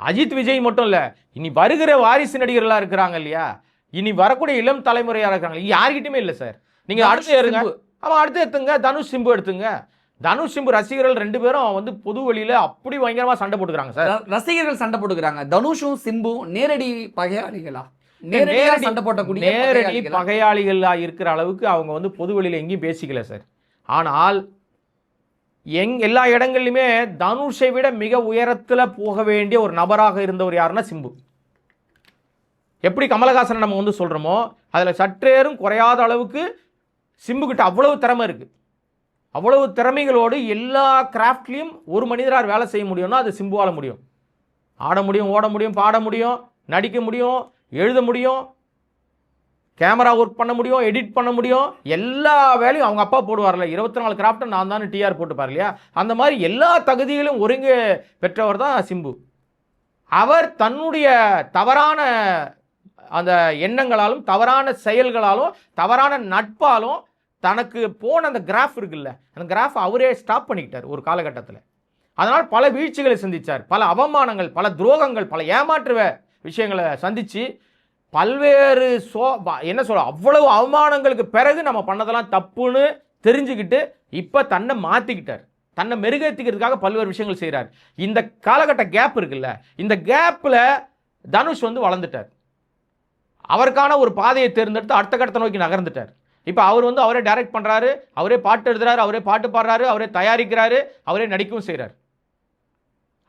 அஜித் விஜய் மட்டும் இல்ல. இனி வருகிற வாரிசு நடிகர்களா இருக்கிறாங்க இல்லையா? இனி வரக்கூடிய இளம் தலைமுறையா இருக்காங்க யார்கிட்டயுமே இல்ல சார். நீங்க அடுத்து. அவன் அடுத்து எடுத்துங்க தனுஷ் சிம்பு எடுத்துங்க. தனுஷ் சிம்பு ரசிகர்கள் ரெண்டு பேரும் வந்து பொது வெளியில அப்படி பயங்கரமா சண்டை போட்டுக்கிறாங்க சார். ரசிகர்கள் சண்டை போட்டுக்கிறாங்க. தனுஷும் சிம்பும் நேரடி பகையாளிகளா? நேரடி- சண்டை போட்டக்கூடிய நேரடி பகையாளிகளா? பகையாளிகளா இருக்கிற அளவுக்கு அவங்க வந்து பொது வெளியில எங்கேயும் பேசிக்கல சார். ஆனால் எங் எல்லா இடங்கள்லையுமே தனுஷை விட மிக உயரத்துல போக வேண்டிய ஒரு நபராக இருந்தவர் யாருன்னா சிம்பு. எப்படி கமலஹாசனை நம்ம வந்து சொல்றோமோ அதுல சற்றேறும் குறையாத அளவுக்கு சிம்பு கிட்ட அவ்வளவு திறமை இருக்கு. அவ்வளவு திறமைகளோடு எல்லா கிராஃப்ட்லேயும் ஒரு மனிதரால் வேலை செய்ய முடியும்னா அது சிம்புவால் முடியும். ஆட முடியும் ஓட முடியும் பாட முடியும் நடிக்க முடியும் எழுத முடியும் கேமரா ஒர்க் பண்ண முடியும் எடிட் பண்ண முடியும். எல்லா வேலையும் அவங்க அப்பா போடுவார்ல. இருபத்தி நாலு கிராஃப்ட்டை நான் தானே டிஆர் போட்டுப்பார் இல்லையா அந்த மாதிரி எல்லா தகுதிகளும் ஒருங்கே பெற்றவர் தான் சிம்பு. அவர் தன்னுடைய தவறான அந்த எண்ணங்களாலும் தவறான செயல்களாலும் தவறான நட்பாலும் தனக்கு போன அந்த கிராஃப் இருக்குல்ல அந்த கிராஃப் அவரே ஸ்டாப் பண்ணிக்கிட்டார் ஒரு காலகட்டத்தில். அதனால் பல வீழ்ச்சிகளை சந்தித்தார் பல அவமானங்கள் பல துரோகங்கள் பல ஏமாற்று விஷயங்களை சந்திச்சு பல்வேறு சோ என்ன சொல்ல அவ்வளவு அவமானங்களுக்கு பிறகு நம்ம பண்ணதெல்லாம் தப்புன்னு தெரிஞ்சுக்கிட்டு இப்போ தன்னை மாற்றிக்கிட்டார் தன்னை மெருகேற்றிக்கிறதுக்காக பல்வேறு விஷயங்கள் செய்கிறார் இந்த காலகட்ட கேப் இருக்குல்ல இந்த கேப்பில் தனுஷ் வந்து வளர்ந்துட்டார். அவருக்கான ஒரு பாதையை தேர்ந்தெடுத்து அடுத்த கட்டத்தை நோக்கி நகர்ந்துட்டார். இப்போ அவர் வந்து அவரே டைரக்ட் பண்ணுறாரு அவரே பாட்டு எழுதுறாரு அவரே பாட்டு பாடுறாரு அவரே தயாரிக்கிறாரு அவரே நடிக்கவும் செய்கிறார்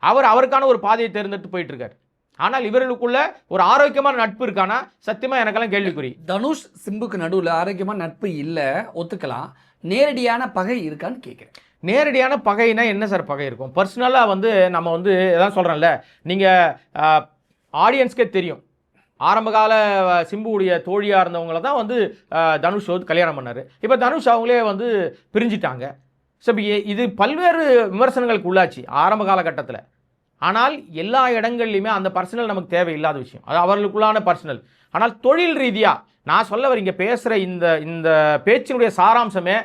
அவர் அவருக்கான ஒரு பாதையை தேர்ந்தெடுத்து போயிட்டு இருக்கார் ஆனால் இவர்களுக்குள்ள ஒரு ஆரோக்கியமான நட்பு இருக்கானா? சத்தியமா எனக்கெல்லாம் கேள்விக்குறி. தனுஷ் சிம்புக்கு நடுவுல ஆரோக்கியமான நட்பு இல்ல ஒத்துக்கலாம். நேரடியான பகை இருக்கான்னு கேட்கிறேன் நேரடியான பகைனா என்ன சார் பகை இருக்கும்? பர்சனலாக வந்து நம்ம வந்து எதான் சொல்கிறேன்ல நீங்கள் ஆடியன்ஸ்க்கே தெரியும். ஆரம்பகால சிம்புவுடைய தோழியாக இருந்தவங்கள தான் வந்து தனுஷ் வந்து கல்யாணம் பண்ணார். இப்போ தனுஷ் அவங்களே வந்து பிரிஞ்சிட்டாங்க. ஸோ இது பல்வேறு விமர்சனங்களுக்கு உள்ளாச்சு ஆரம்ப காலகட்டத்தில் ஆனால் எல்லா இடங்கள்லையுமே அந்த பர்சனல் நமக்கு தேவையில்லாத விஷயம். அது அவர்களுக்குள்ளான பர்சனல் ஆனால் தொழில் ரீதியாக நான் சொல்ல வரீங்க இங்கே பேசுகிற இந்த இந்த பேச்சினுடைய சாராம்சமே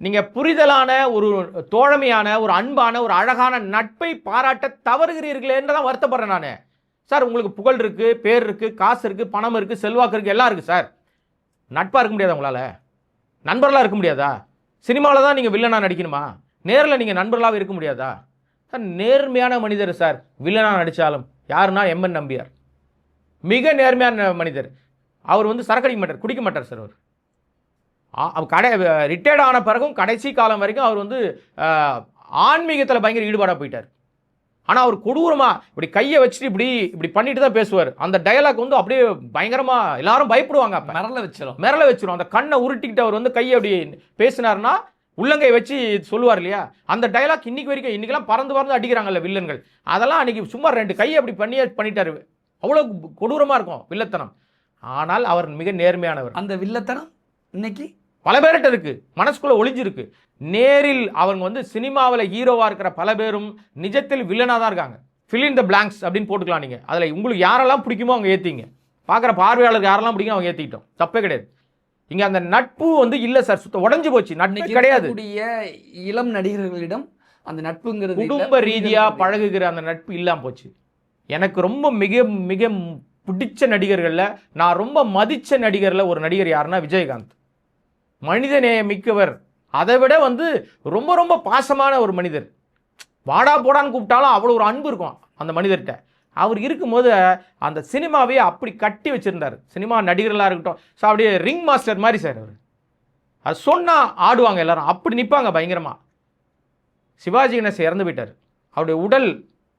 நீங்கள் புரிதலான ஒரு தோழமையான ஒரு அன்பான ஒரு அழகான நட்பை பாராட்ட தவறுகிறீர்களேன்னு தான் வருத்தப்படுறேன் நான். சார் உங்களுக்கு புகழ் இருக்குது பேர் இருக்குது காசு இருக்குது பணம் இருக்குது செல்வாக்கு இருக்குது எல்லாம் இருக்குது சார். நட்பாக இருக்க முடியாதா உங்களால். நண்பர்களாக இருக்க முடியாதா? சினிமாவில் தான் நீங்கள் வில்லனாக நடிக்கணுமா? நேரில் நீங்கள் நண்பர்களாக இருக்க முடியாதா? சார் நேர்மையான மனிதர் சார் வில்லனாக நடித்தாலும் யாருன்னா எம்என் நம்பியார். மிக நேர்மையான மனிதர். அவர் வந்து சரக்கடிக்க மாட்டார் குடிக்க மாட்டார் சார் அவர். ஆ- அவர் கடை ரிட்டையர்ட் ஆன பிறகும் கடைசி காலம் வரைக்கும் அவர் வந்து ஆன்மீகத்தில் பயங்கர ஈடுபாடாக போயிட்டார். ஆனால் அவர் கொடூரமாக இப்படி கையை வச்சுட்டு இப்படி இப்படி பண்ணிட்டு தான் பேசுவார். அந்த டயலாக் வந்து அப்படியே பயங்கரமாக எல்லாரும் பயப்படுவாங்க அப்போ. மிரள வச்சிடும் மிரள வச்சிரும். அந்த கண்ணை உருட்டிக்கிட்டு அவர் வந்து கையை அப்படி பேசினார்னா உள்ளங்கை வச்சு சொல்லுவார் இல்லையா? அந்த டயலாக் இன்னைக்கு வரைக்கும் இன்னைக்கெல்லாம் பறந்து பறந்து அடிக்கிறாங்கல்ல வில்லன்கள். அதெல்லாம் அன்னைக்கு சும்மா ரெண்டு கையை அப்படி பண்ணியே பண்ணிட்டாரு. அவ்வளோ கொடூரமாக இருக்கும் வில்லத்தனம். ஆனால் அவர் மிக நேர்மையானவர். அந்த வில்லத்தனம் இன்னைக்கு பல பேர்கிட்ட இருக்கு. மனசுக்குள்ள ஒளிஞ்சிருக்கு. நேரில் அவங்க வந்து சினிமாவில் ஹீரோவாக இருக்கிற பல பேரும் நிஜத்தில் வில்லனாக தான் இருக்காங்க. Fill in the blanks அப்படின்னு போட்டுக்கலாம் நீங்கள் அதில் உங்களுக்கு யாரெல்லாம் பிடிக்குமோ அவங்க ஏற்றிங்க பார்க்குற பார்வையாளருக்கு யாரெல்லாம் பிடிக்கும் அவங்க ஏற்றிக்கிட்டோம் தப்பே கிடையாது. இங்கே அந்த நட்பு வந்து இல்லை சார். சுத்த உடஞ்சு போச்சு. நட்பு கிடையாது. இளம் நடிகர்களிடம் அந்த நட்புங்கிறது குடும்ப ரீதியாக பழகுகிற அந்த நட்பு இல்லாமல் போச்சு. எனக்கு ரொம்ப மிக மிக பிடிச்ச நடிகர்களில் நான் ரொம்ப மதிச்ச நடிகரில் ஒரு நடிகர் யாருன்னா விஜயகாந்த். மனிதநேய மிக்கவர் அதை விட வந்து ரொம்ப ரொம்ப பாசமான ஒரு மனிதர். வாடா போடான்னு கூப்பிட்டாலும் அவ்வளோ ஒரு அன்பு இருக்கும் அந்த மனிதர்கிட்ட. அவர் இருக்கும்போது அந்த சினிமாவையே அப்படி கட்டி வச்சிருந்தார். சினிமா நடிகர்களாக இருக்கட்டும் ஸோ அப்படியே ரிங் மாஸ்டர் மாதிரி சார் அவர். அது சொன்னால் ஆடுவாங்க எல்லாரும். அப்படி நிற்பாங்க பயங்கரமாக சிவாஜி கணேசன் இறந்து போயிட்டார். அவருடைய உடல்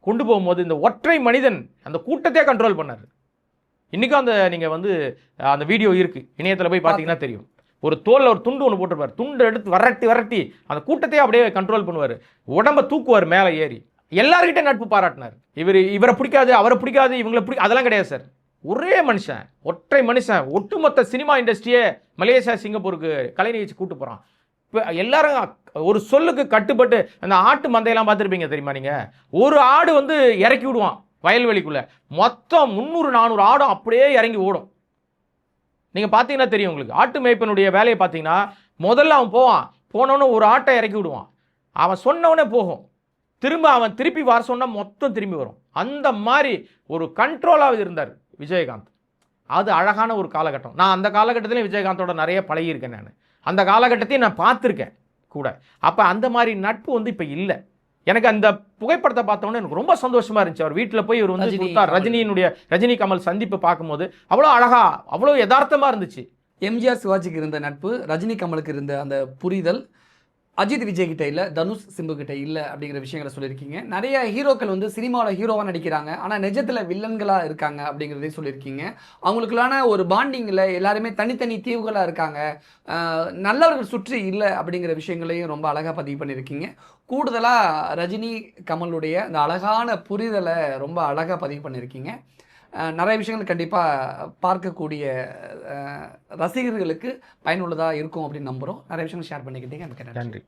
கொண்டு போகும்போது இந்த ஒற்றை மனிதன் அந்த கூட்டத்தையே கண்ட்ரோல் பண்ணார். இன்றைக்கும் அந்த நீங்கள் வந்து அந்த வீடியோ இருக்குது இணையத்தில் போய் பார்த்தீங்கன்னா தெரியும். ஒரு தோலில் ஒரு துண்டு ஒன்று போட்டிருப்பார். துண்டு எடுத்து வரட்டி வரட்டி அந்த கூட்டத்தையே அப்படியே கண்ட்ரோல் பண்ணுவார். உடம்ப தூக்குவார் மேலே ஏறி. எல்லார்கிட்ட நட்பு பாராட்டினார். இவர் இவரை பிடிக்காது அவரை பிடிக்காது இவங்களை பிடி அதெல்லாம் கிடையாது சார். ஒரே மனுஷன் ஒற்றை மனுஷன் ஒட்டுமொத்த சினிமா இண்டஸ்ட்ரியே மலேசியா சிங்கப்பூருக்கு கலை நிகழ்ச்சி கூட்டு போகிறான் இப்போ எல்லாரும் ஒரு சொல்லுக்கு கட்டுப்பட்டு அந்த ஆட்டு மந்தையெல்லாம் பார்த்துருப்பீங்க தெரியுமா நீங்கள் ஒரு ஆடு வந்து இறக்கி விடுவான் வயல்வெளிக்குள்ளே. மொத்தம் முந்நூறு நானூறு ஆடும் அப்படியே இறங்கி ஓடும். நீங்கள் பார்த்தீங்கன்னா தெரியும் உங்களுக்கு. ஆட்டு மேய்ப்பனுடைய வேலையை பார்த்தீங்கன்னா முதல்ல அவன் போவான். போனோன்னு ஒரு ஆட்டை இறக்கி விடுவான். அவன் சொன்னவனே போகும். திரும்ப அவன் திருப்பி வர சொன்னால் மொத்தம் திரும்பி வரும். அந்த மாதிரி ஒரு கண்ட்ரோலாக இருந்தார் விஜயகாந்த். அது அழகான ஒரு காலகட்டம். நான் அந்த காலகட்டத்திலையும் விஜயகாந்தோட நிறைய பழகியிருக்கேன் நான். அந்த காலகட்டத்தையும் நான் பார்த்துருக்கேன் கூட. அப்போ அந்த மாதிரி நட்பு வந்து இப்போ இல்லை. எனக்கு அந்த புகைப்படத்தை பார்த்தோன்னே எனக்கு ரொம்ப சந்தோஷமா இருந்துச்சு. அவர் வீட்டில் போய் இவர் வந்து கொடுத்தார். ரஜினியினுடைய ரஜினி கமல் சந்திப்பு பார்க்கும்போது அவ்வளோ அழகா அவ்வளோ யதார்த்தமா இருந்துச்சு. எம்ஜிஆர் சிவாஜிக்கு இருந்த நட்பு ரஜினி கமலுக்கு இருந்த அந்த புரிதல் அஜித் விஜய் கிட்ட இல்லை தனுஷ் சிம்பு கிட்ட இல்லை அப்படிங்கிற விஷயங்களை சொல்லியிருக்கீங்க. நிறைய ஹீரோக்கள் வந்து சினிமாவில் ஹீரோவாக நடிக்கிறாங்க. ஆனால் நிஜத்தில் வில்லன்களாக இருக்காங்க அப்படிங்கிறதையும் சொல்லியிருக்கீங்க. அவங்களுக்குள்ளான ஒரு பாண்டிங்கில் எல்லாருமே தனித்தனி தீவுகளாக இருக்காங்க. நல்லவர்கள் சுற்றி இல்லை அப்படிங்கிற விஷயங்களையும் ரொம்ப அழகாக பதிவு பண்ணியிருக்கீங்க. கூடுதலாக ரஜினி கமலுடைய அந்த அழகான புரிதலை ரொம்ப அழகாக பதிவு பண்ணியிருக்கீங்க. நிறைய விஷயங்கள் கண்டிப்பாக பார்க்கக்கூடிய ரசிகர்களுக்கு பயனுள்ளதாக இருக்கும் அப்படின்னு நம்புகிறோம் நிறைய விஷயங்கள் ஷேர் பண்ணிக்கிட்டீங்க. எனக்கு நன்றி.